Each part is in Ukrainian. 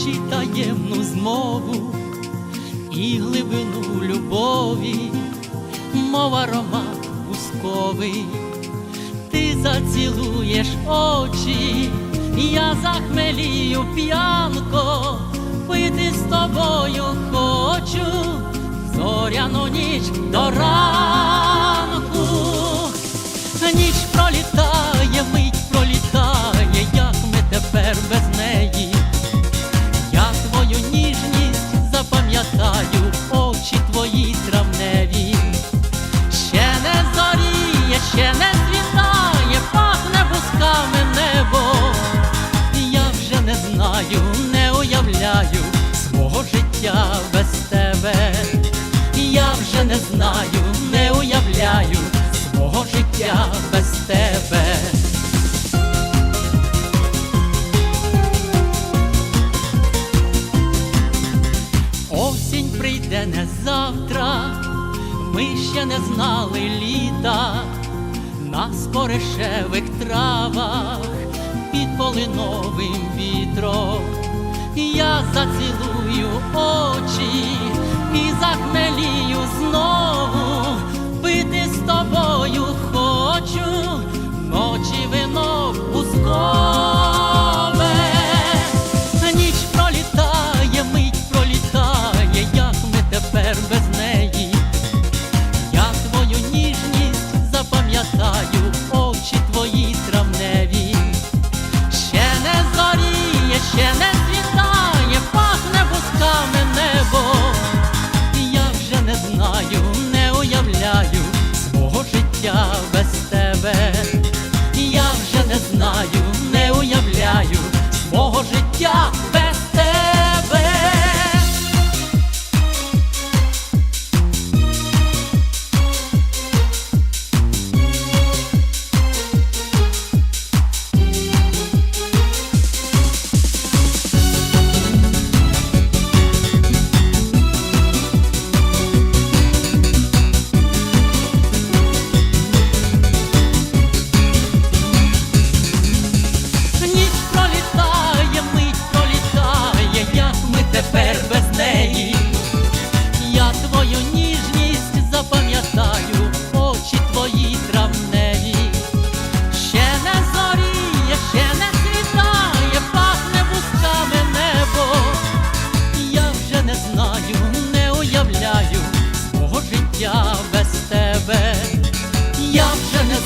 очі таємну змову і глибину любові, мов аромат пусковий, ти зацілуєш очі, я захмелію п'янко, пити з тобою хочу, зоряну ніч до ранку, ніч пролітає. Осінь прийде не завтра, ми ще не знали літа, на споришевих травах під полиновим вітром я зацілую.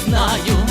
знаю.